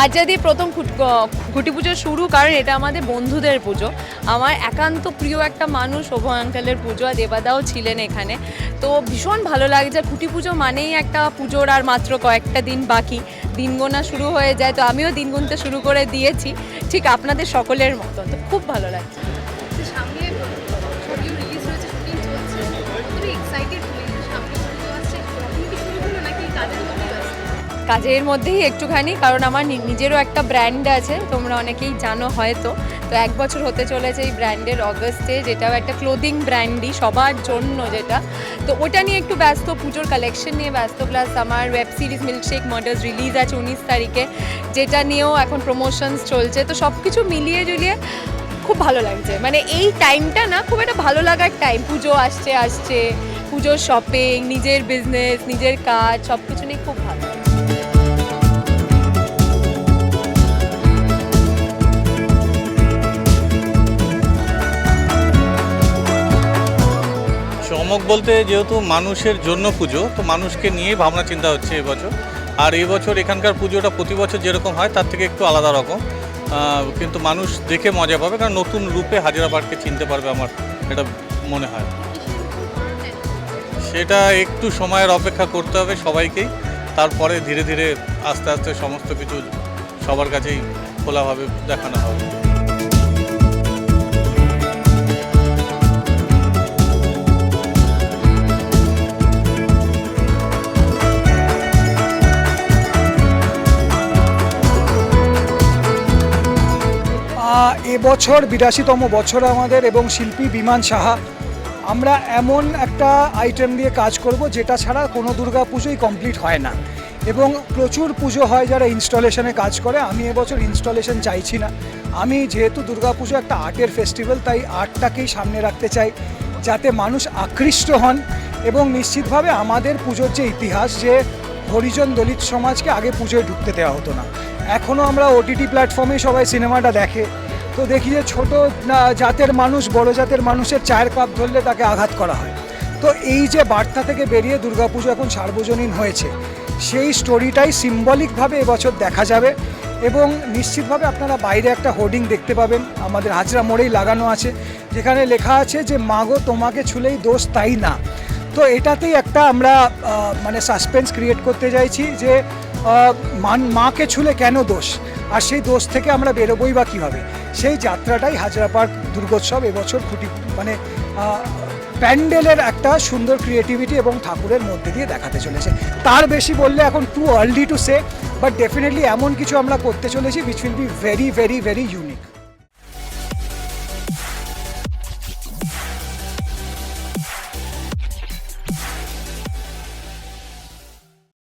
হাজার দিয়ে প্রথম খুট- পুজো শুরু, কারণ এটা আমাদের বন্ধুদের পুজো। আমার একান্ত প্রিয় একটা মানুষ অভয় আঙ্কেলের পুজো, আর দেবাদাও ছিলেন এখানে। তো ভীষণ ভালো লাগে, যে খুঁটি পুজো মানেই একটা পুজোর আর মাত্র কয়েকটা দিন বাকি। দিন গোনা শুরু হয়ে যায়, তো আমিও দিন গুনতে শুরু করে দিয়েছি। ঠিক আপনাদের সকলের মতন, তো খুব ভালো লাগছে। কাজের মধ্যেই একটুখানি, কারণ আমার নিজেরও একটা ব্র্যান্ড আছে, তোমরা অনেকেই জানো হয়তো। তো এক বছর হতে চলেছে এই ব্র্যান্ডের অগস্টে যেটাও একটা ক্লোদিং ব্র্যান্ডই সবার জন্য যেটা। তো ওটা নিয়ে একটু ব্যস্ত, পুজোর কালেকশন নিয়ে ব্যস্ত প্লাস আমার web series milkshake murders release আছে উনিশ তারিখে, যেটা নিয়েও এখন প্রমোশনস চলছে। তো সব কিছু মিলিয়ে জুলিয়ে খুব ভালো লাগছে। মানে এই টাইমটা না, খুব একটা ভালো লাগার টাইম পুজো আসছে আসছে, পুজোর শপিং নিজের বিজনেস নিজের কাজ সব কিছু নিয়ে খুব ভালো। চমক বলতে যেহেতু মানুষের জন্য পুজো, তো মানুষকে নিয়েই ভাবনা চিন্তা হচ্ছে এবছর। আর এই বছর এখানকার পুজোটা প্রতি বছর যেরকম হয়, তার থেকে একটু আলাদা রকম। কিন্তু মানুষ দেখে মজা পাবে, কারণ নতুন রূপে হাজিরা পার্ককে চিনতে পারবে আমার এটা মনে হয়। সেটা একটু সময়ের অপেক্ষা করতে হবে সবাইকেই। তারপরে ধীরে ধীরে আস্তে আস্তে সমস্ত কিছু সবার কাছেই খোলাভাবে দেখানো হবে। এবছর বিরাশিতম বছর আমাদের এবং শিল্পী বিমান সাহা, আমরা এমন একটা আইটেম দিয়ে কাজ করব যেটা ছাড়া কোনো দুর্গা পুজোই কমপ্লিট হয় না। এবং প্রচুর পুজো হয় যারা ইনস্টলেশনে কাজ করে, আমি এবছর ইনস্টলেশন চাইছি না। আমি যেহেতু দুর্গা পুজো একটা আর্টের ফেস্টিভ্যাল তাই আর্টটাকেই সামনে রাখতে চাই যাতে মানুষ আকৃষ্ট হন এবং নিশ্চিতভাবে আমাদের পুজোর যে ইতিহাস, যে হরিজন দলিত সমাজকে আগে পুজোয় ঢুকতে দেওয়া হতো না। এখনও আমরা ওটিটি প্ল্যাটফর্মে সবাই সিনেমাটা দেখে। তো দেখি যে ছোট জাতের মানুষ, বড় জাতের মানুষের চায়ের কাপ ধরলে তাকে আঘাত করা হয়। তো এই যে বার্তা থেকে বেরিয়ে দুর্গাপুজো এখন সার্বজনীন হয়েছে, সেই স্টোরিটাই সিম্বলিকভাবে এবছর দেখা যাবে এবং নিশ্চিতভাবে আপনারা বাইরে একটা হোর্ডিং দেখতে পাবেন। আমাদের হাজরা মোড়েই লাগানো আছে, যেখানে লেখা আছে যে মাগো তোমাকে ছুলেই দোষ তাই না? তো এটাতেই একটা আমরা মানে সাসপেন্স ক্রিয়েট করতে চাইছি যে মান, মাকে ছুলে কেন দোষ? আর সেই দোষ থেকে আমরা বেরোবই বা কীভাবে? সেই যাত্রাটাই হাজরা পার্ক দুর্গোৎসব এবছর খুঁটি মানে প্যান্ডেলের একটা সুন্দর ক্রিয়েটিভিটি এবং ঠাকুরের মধ্যে দিয়ে দেখাতে চলেছে। তার বেশি বললে এখন too early to say but definitely এমন কিছু আমরা করতে চলেছি which will be very very very unique